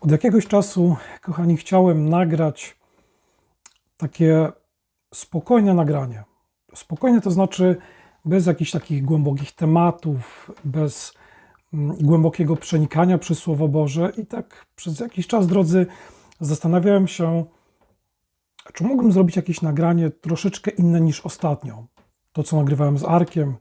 Od jakiegoś czasu, kochani, chciałem nagrać takie spokojne nagranie. Spokojne to znaczy bez jakichś takich głębokich tematów, bez mm, głębokiego przenikania przez Słowo Boże. I tak przez jakiś czas, drodzy, zastanawiałem się, czy mógłbym zrobić jakieś nagranie troszeczkę inne niż ostatnio. To, co nagrywałem z Arkiem,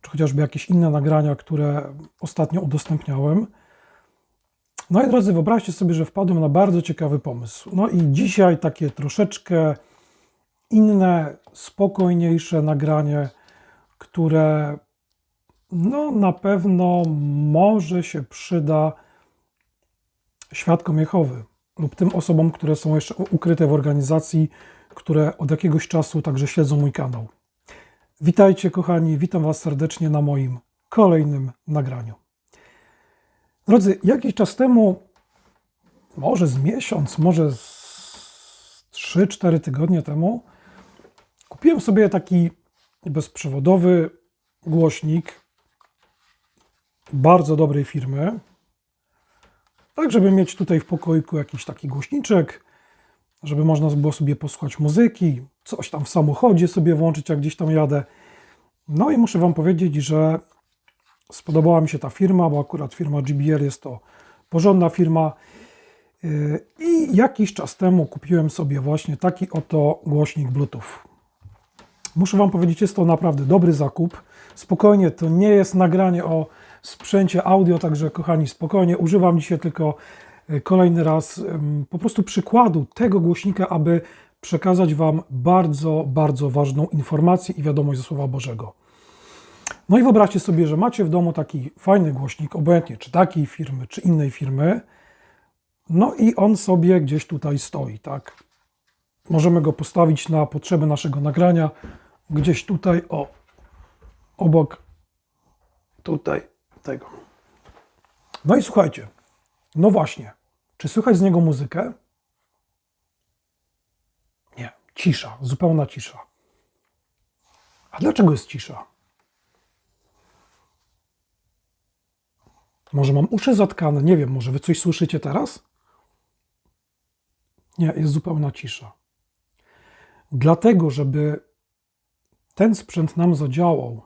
czy chociażby jakieś inne nagrania, które ostatnio udostępniałem. No i drodzy, wyobraźcie sobie, że wpadłem na bardzo ciekawy pomysł. No i dzisiaj takie troszeczkę inne, spokojniejsze nagranie, które no na pewno może się przyda świadkom Jehowy lub tym osobom, które są jeszcze ukryte w organizacji, które od jakiegoś czasu także śledzą mój kanał. Witajcie kochani, witam Was serdecznie na moim kolejnym nagraniu. Drodzy, jakiś czas temu, może z miesiąc, może z 3-4 tygodnie temu, kupiłem sobie taki bezprzewodowy głośnik bardzo dobrej firmy. Tak, żeby mieć tutaj w pokoiku jakiś taki głośniczek, żeby można było sobie posłuchać muzyki, coś tam w samochodzie sobie włączyć, jak gdzieś tam jadę. No i muszę Wam powiedzieć, że spodobała mi się ta firma, bo akurat firma GBL jest to porządna firma. Yy, I jakiś czas temu kupiłem sobie właśnie taki oto głośnik Bluetooth. Muszę Wam powiedzieć, jest to naprawdę dobry zakup. Spokojnie, to nie jest nagranie o sprzęcie audio, także kochani, spokojnie. Używam dzisiaj tylko yy, kolejny raz po prostu przykładu tego głośnika, aby przekazać Wam bardzo, bardzo ważną informację i wiadomość ze Słowa Bożego. No i wyobraźcie sobie, że macie w domu taki fajny głośnik, obojętnie czy takiej firmy, czy innej firmy, no i on sobie gdzieś tutaj stoi, tak? Możemy go postawić na potrzeby naszego nagrania, gdzieś tutaj, o, obok tutaj tego. No i słuchajcie, no właśnie, czy słychać z niego muzykę? Nie, cisza, zupełna cisza. A dlaczego jest cisza? Może mam uszy zatkane, nie wiem, może wy coś słyszycie teraz? Nie, jest zupełna cisza. Dlatego, żeby ten sprzęt nam zadziałał,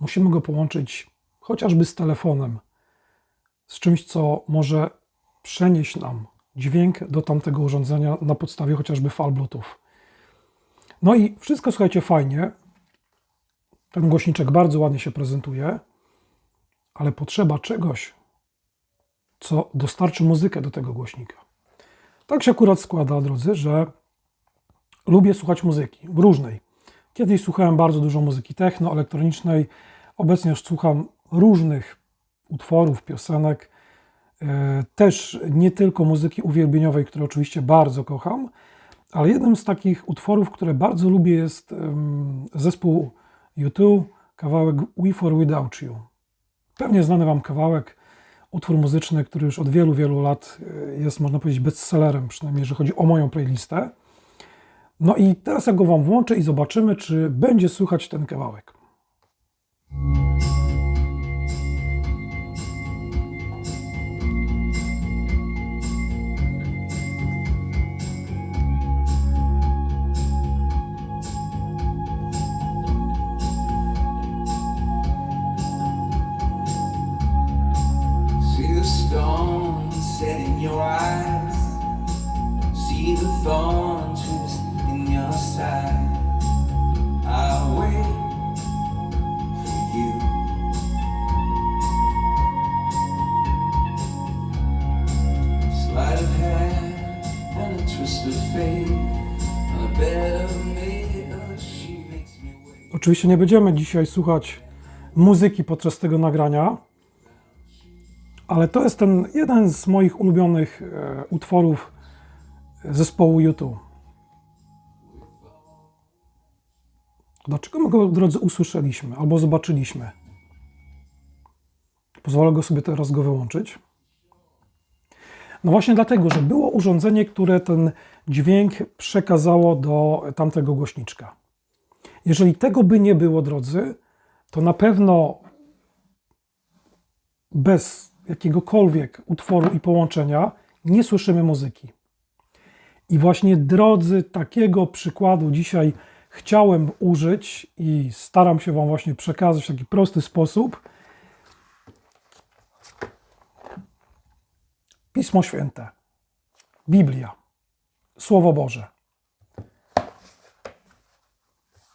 musimy go połączyć chociażby z telefonem, z czymś, co może przenieść nam dźwięk do tamtego urządzenia na podstawie chociażby fal Bluetooth. No i wszystko, słuchajcie, fajnie. Ten głośniczek bardzo ładnie się prezentuje ale potrzeba czegoś, co dostarczy muzykę do tego głośnika. Tak się akurat składa, drodzy, że lubię słuchać muzyki różnej. Kiedyś słuchałem bardzo dużo muzyki techno, elektronicznej. Obecnie już słucham różnych utworów, piosenek. E, też nie tylko muzyki uwielbieniowej, które oczywiście bardzo kocham, ale jednym z takich utworów, które bardzo lubię jest zespół U2, kawałek We For Without You. Pewnie znany Wam kawałek, utwór muzyczny, który już od wielu, wielu lat e, jest, można powiedzieć, bestsellerem, przynajmniej jeżeli chodzi o moją playlistę. No i teraz ja go Wam włączę i zobaczymy, czy będzie słychać ten kawałek. Your eyes. See the thorn twist in your side. I'll wait for you. Of hand and a twist of fate. A bed of nails, she makes me wait. Oczywiście nie będziemy dzisiaj słuchać muzyki podczas tego nagrania, ale to jest ten jeden z moich ulubionych e, utworów zespołu U2. Dlaczego my go, drodzy, usłyszeliśmy albo zobaczyliśmy? Pozwolę go sobie teraz go wyłączyć. No właśnie dlatego, że było urządzenie, które ten dźwięk przekazało do tamtego głośniczka. Jeżeli tego by nie było, drodzy, to na pewno bez jakiegokolwiek utworu i połączenia nie słyszymy muzyki. I właśnie, drodzy, takiego przykładu dzisiaj chciałem użyć i staram się Wam właśnie przekazać w taki prosty sposób. Pismo Święte, Biblia, Słowo Boże.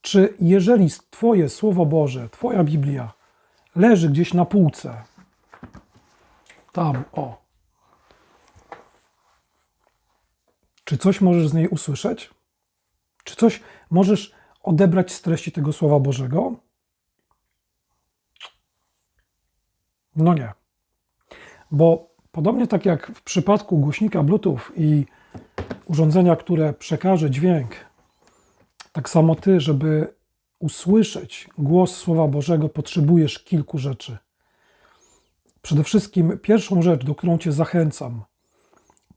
Czy jeżeli Twoje Słowo Boże, Twoja Biblia leży gdzieś na półce, tam, o, czy coś możesz z niej usłyszeć? Czy coś możesz odebrać z treści tego Słowa Bożego? No nie. Bo podobnie tak jak w przypadku głośnika Bluetooth i urządzenia, które przekaże dźwięk, tak samo ty, żeby usłyszeć głos Słowa Bożego, potrzebujesz kilku rzeczy. Przede wszystkim pierwszą rzecz, do którą cię zachęcam,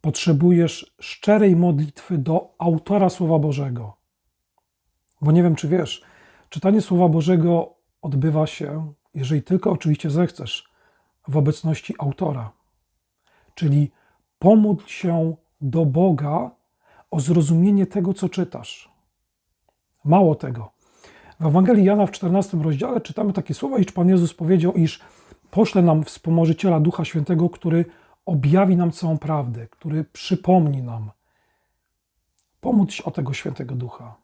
potrzebujesz szczerej modlitwy do autora Słowa Bożego. Bo nie wiem, czy wiesz, czytanie Słowa Bożego odbywa się, jeżeli tylko oczywiście zechcesz, w obecności autora. Czyli pomódl się do Boga o zrozumienie tego, co czytasz. Mało tego. W Ewangelii Jana w 14 rozdziale czytamy takie słowa, iż Pan Jezus powiedział, iż pośle nam wspomożyciela Ducha Świętego, który objawi nam całą prawdę, który przypomni nam. Pomódl o tego Świętego Ducha.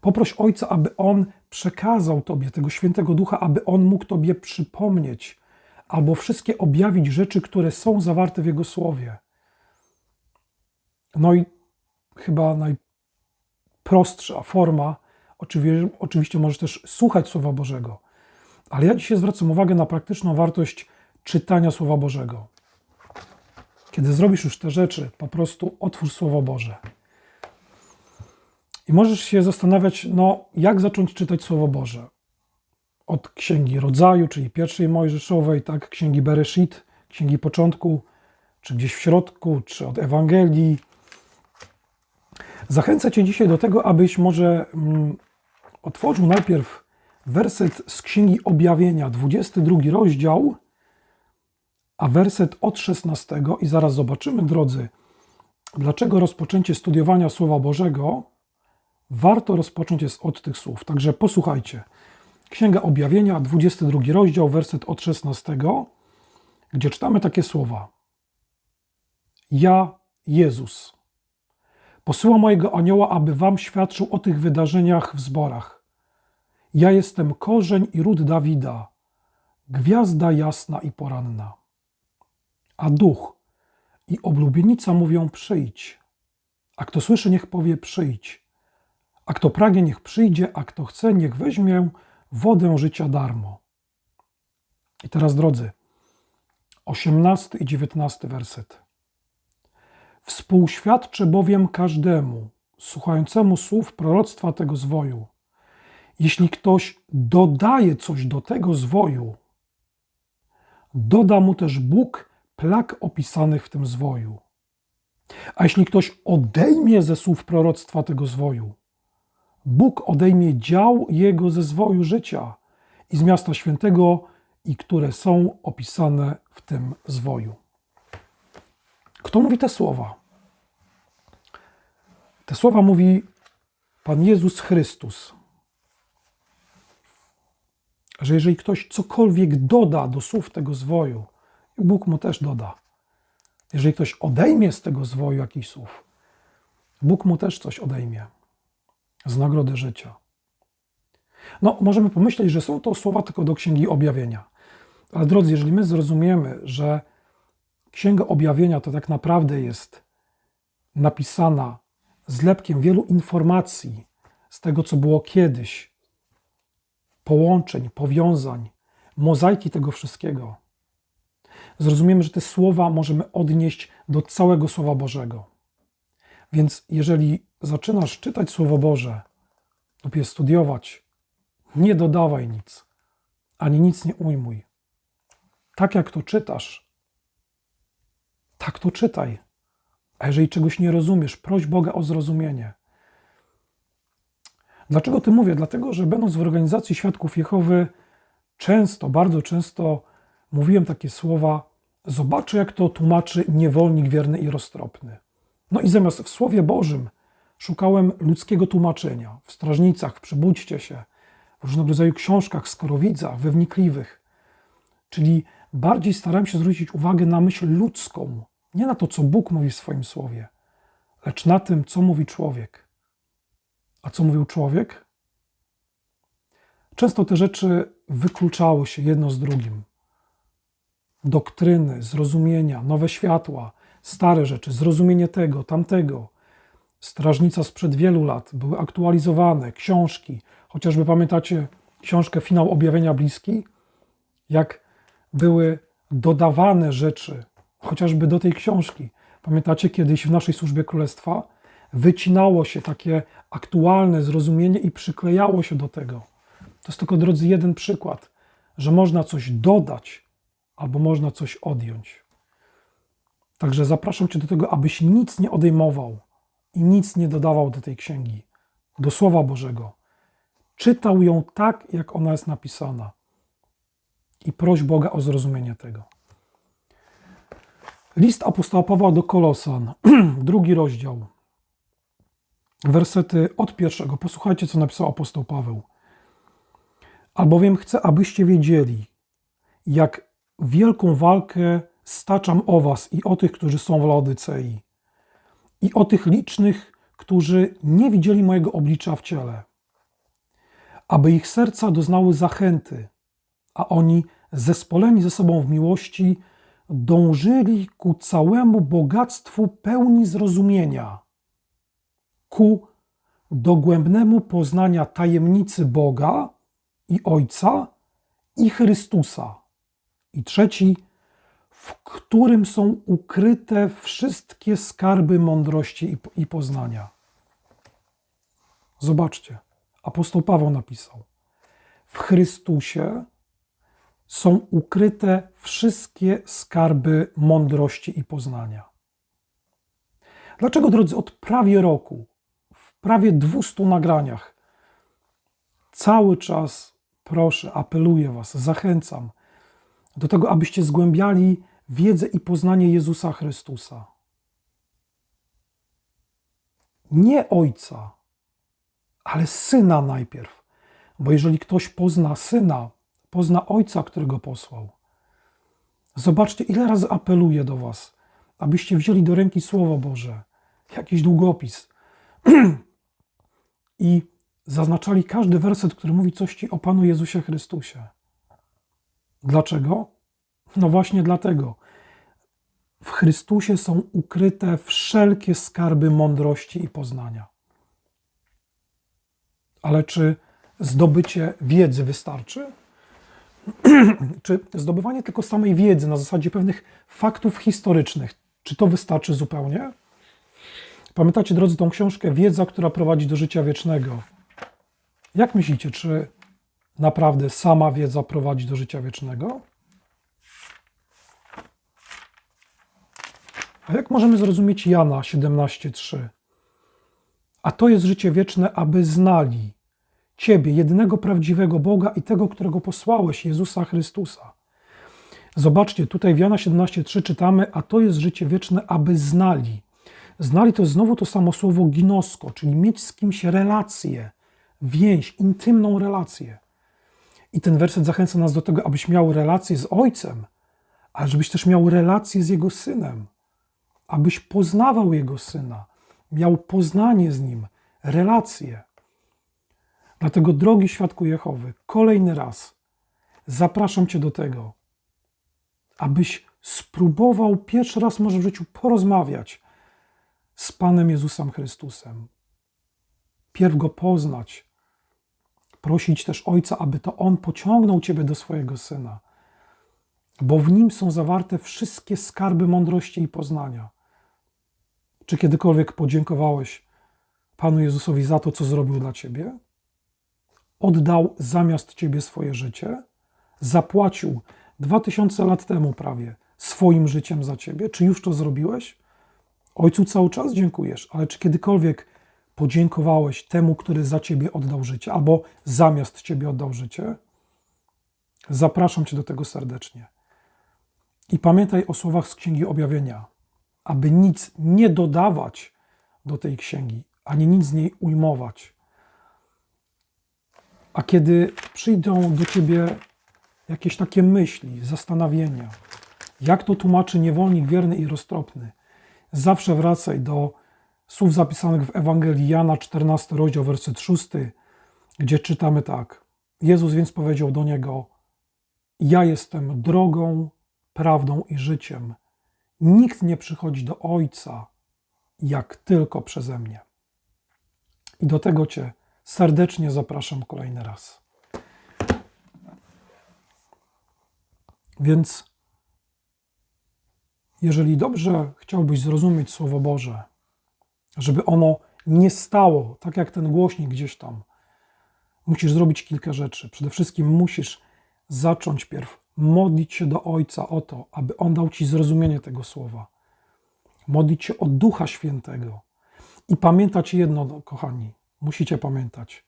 Poproś Ojca, aby On przekazał Tobie tego Świętego Ducha, aby On mógł Tobie przypomnieć albo wszystkie objawić rzeczy, które są zawarte w Jego Słowie. No i chyba najprostsza forma, oczywiście, oczywiście możesz też słuchać Słowa Bożego, ale ja dzisiaj zwracam uwagę na praktyczną wartość czytania Słowa Bożego. Kiedy zrobisz już te rzeczy, po prostu otwórz Słowo Boże. I możesz się zastanawiać, no, jak zacząć czytać Słowo Boże. Od Księgi Rodzaju, czyli pierwszej Mojżeszowej, tak, Księgi Bereshit, Księgi Początku, czy gdzieś w środku, czy od Ewangelii. Zachęcę Cię dzisiaj do tego, abyś może mm, otworzył najpierw werset z Księgi Objawienia, 22 rozdział, a werset od 16 i zaraz zobaczymy, drodzy, dlaczego rozpoczęcie studiowania Słowa Bożego warto rozpocząć jest od tych słów. Także posłuchajcie. Księga Objawienia, 22 rozdział, werset od 16, gdzie czytamy takie słowa. Ja, Jezus, posyłam mojego anioła, aby wam świadczył o tych wydarzeniach w zborach. Ja jestem korzeń i ród Dawida, gwiazda jasna i poranna. A duch i oblubienica mówią: przyjdź. A kto słyszy, niech powie: przyjdź. A kto pragnie, niech przyjdzie, a kto chce, niech weźmie wodę życia darmo. I teraz, drodzy, 18 i 19 werset. Współświadczę bowiem każdemu, słuchającemu słów proroctwa tego zwoju. Jeśli ktoś dodaje coś do tego zwoju, doda mu też Bóg plag opisanych w tym zwoju. A jeśli ktoś odejmie ze słów proroctwa tego zwoju, Bóg odejmie dział jego ze zwoju życia i z miasta świętego, i które są opisane w tym zwoju. Kto mówi te słowa? Te słowa mówi Pan Jezus Chrystus. Że jeżeli ktoś cokolwiek doda do słów tego zwoju, Bóg mu też doda. Jeżeli ktoś odejmie z tego zwoju jakiś słów, Bóg mu też coś odejmie z nagrody życia. No, możemy pomyśleć, że są to słowa tylko do Księgi Objawienia. Ale drodzy, jeżeli my zrozumiemy, że Księga Objawienia to tak naprawdę jest napisana zlepkiem wielu informacji z tego, co było kiedyś, połączeń, powiązań, mozaiki tego wszystkiego, zrozumiemy, że te słowa możemy odnieść do całego Słowa Bożego. Więc jeżeli zaczynasz czytać Słowo Boże lub je studiować, nie dodawaj nic, ani nic nie ujmuj. Tak jak to czytasz, tak to czytaj. A jeżeli czegoś nie rozumiesz, proś Boga o zrozumienie. Dlaczego ty mówię? Dlatego, że będąc w organizacji Świadków Jehowy, często, bardzo często mówiłem takie słowa, Zobaczę, jak to tłumaczy niewolnik wierny i roztropny. No i zamiast w Słowie Bożym szukałem ludzkiego tłumaczenia w strażnicach, w przybudźcie się, w różnego rodzaju książkach, skorowidzach, we wnikliwych. Czyli bardziej starałem się zwrócić uwagę na myśl ludzką, nie na to, co Bóg mówi w swoim Słowie, lecz na tym, co mówi człowiek. A co mówił człowiek? Często te rzeczy wykluczały się jedno z drugim. Doktryny, zrozumienia, nowe światła, stare rzeczy, zrozumienie tego, tamtego. Strażnica sprzed wielu lat były aktualizowane, książki, chociażby pamiętacie książkę Finał Objawienia Bliski, jak były dodawane rzeczy, chociażby do tej książki. Pamiętacie kiedyś w naszej służbie królestwa wycinało się takie aktualne zrozumienie i przyklejało się do tego. To jest tylko, drodzy, jeden przykład, że można coś dodać albo można coś odjąć. Także zapraszam Cię do tego, abyś nic nie odejmował i nic nie dodawał do tej księgi, do Słowa Bożego. Czytał ją tak, jak ona jest napisana i proś Boga o zrozumienie tego. List apostoła Pawła do Kolosan, drugi rozdział, wersety od pierwszego. Posłuchajcie, co napisał apostoł Paweł. Albowiem chcę, abyście wiedzieli, jak wielką walkę staczam o was i o tych, którzy są w Laodycei, i o tych licznych, którzy nie widzieli mojego oblicza w ciele, aby ich serca doznały zachęty, a oni, zespoleni ze sobą w miłości, dążyli ku całemu bogactwu pełni zrozumienia, ku dogłębnemu poznania tajemnicy Boga i Ojca i Chrystusa. I trzeci, w którym są ukryte wszystkie skarby mądrości i- poznania. Zobaczcie, apostoł Paweł napisał: W Chrystusie są ukryte wszystkie skarby mądrości i poznania. Dlaczego, drodzy, od prawie roku, prawie 200 nagraniach, cały czas proszę, apeluję Was, zachęcam do tego, abyście zgłębiali wiedzę i poznanie Jezusa Chrystusa. Nie Ojca, ale Syna najpierw. Bo jeżeli ktoś pozna Syna, pozna Ojca, którego posłał. Zobaczcie, ile razy apeluję do Was, abyście wzięli do ręki Słowo Boże, jakiś długopis i zaznaczali każdy werset, który mówi coś Ci o Panu Jezusie Chrystusie. Dlaczego? No właśnie dlatego. W Chrystusie są ukryte wszelkie skarby mądrości i poznania. Ale czy zdobycie wiedzy wystarczy? czy zdobywanie tylko samej wiedzy na zasadzie pewnych faktów historycznych, czy to wystarczy zupełnie? Pamiętacie, drodzy, tą książkę Wiedza, która prowadzi do życia wiecznego. Jak myślicie, czy naprawdę sama wiedza prowadzi do życia wiecznego? A jak możemy zrozumieć Jana 17:3? A to jest życie wieczne, aby znali Ciebie, jedynego prawdziwego Boga i tego, którego posłałeś, Jezusa Chrystusa. Zobaczcie, tutaj w Jana 17:3 czytamy, a to jest życie wieczne, aby znali. Znali to znowu to samo słowo ginosko, czyli mieć z kimś relację, więź, intymną relację. I ten werset zachęca nas do tego, abyś miał relację z Ojcem, ale żebyś też miał relację z Jego Synem, abyś poznawał Jego Syna, miał poznanie z Nim, relację. Dlatego, drogi świadku Jehowy, kolejny raz zapraszam Cię do tego, abyś spróbował pierwszy raz może w życiu porozmawiać z Panem Jezusem Chrystusem. Pierw Go poznać, prosić też Ojca, aby to On pociągnął Ciebie do swojego Syna, bo w Nim są zawarte wszystkie skarby mądrości i poznania. Czy kiedykolwiek podziękowałeś Panu Jezusowi za to, co zrobił dla Ciebie? Oddał zamiast Ciebie swoje życie? Zapłacił dwa tysiące lat temu prawie swoim życiem za Ciebie? Czy już to zrobiłeś? Ojcu cały czas dziękujesz, ale czy kiedykolwiek podziękowałeś temu, który za ciebie oddał życie, albo zamiast ciebie oddał życie? Zapraszam cię do tego serdecznie. I pamiętaj o słowach z Księgi Objawienia, aby nic nie dodawać do tej księgi, ani nic z niej ujmować. A kiedy przyjdą do ciebie jakieś takie myśli, zastanowienia, jak to tłumaczy niewolnik wierny i roztropny, zawsze wracaj do słów zapisanych w Ewangelii Jana, 14 rozdział, werset 6, gdzie czytamy tak. Jezus więc powiedział do niego: Ja jestem drogą, prawdą i życiem. Nikt nie przychodzi do Ojca, jak tylko przeze mnie. I do tego Cię serdecznie zapraszam kolejny raz. Więc jeżeli dobrze chciałbyś zrozumieć Słowo Boże, żeby ono nie stało tak jak ten głośnik gdzieś tam, musisz zrobić kilka rzeczy. Przede wszystkim musisz zacząć pierw modlić się do Ojca o to, aby On dał Ci zrozumienie tego słowa. Modlić się o Ducha Świętego. I pamiętać jedno, no, kochani, musicie pamiętać.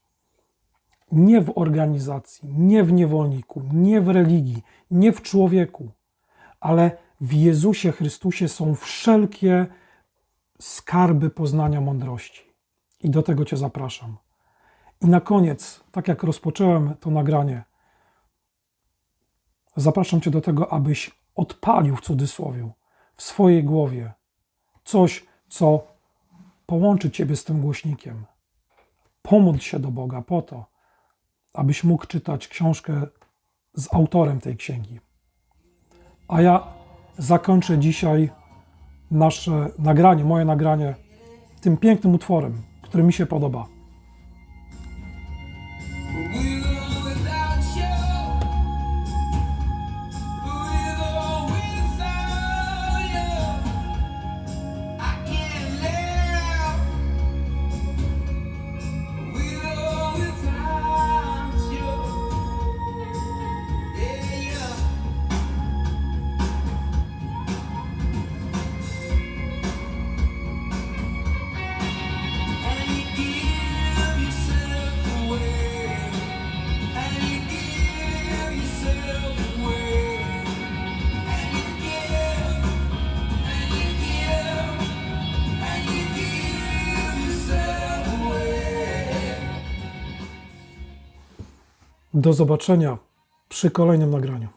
Nie w organizacji, nie w niewolniku, nie w religii, nie w człowieku, ale w Jezusie Chrystusie są wszelkie skarby poznania mądrości. I do tego Cię zapraszam. I na koniec, tak jak rozpocząłem to nagranie, zapraszam Cię do tego, abyś odpalił w cudzysłowie w swojej głowie coś, co połączy Ciebie z tym głośnikiem. Pomódl się do Boga po to, abyś mógł czytać książkę z autorem tej księgi. A ja zakończę dzisiaj nasze nagranie, moje nagranie, tym pięknym utworem, który mi się podoba. Do zobaczenia przy kolejnym nagraniu.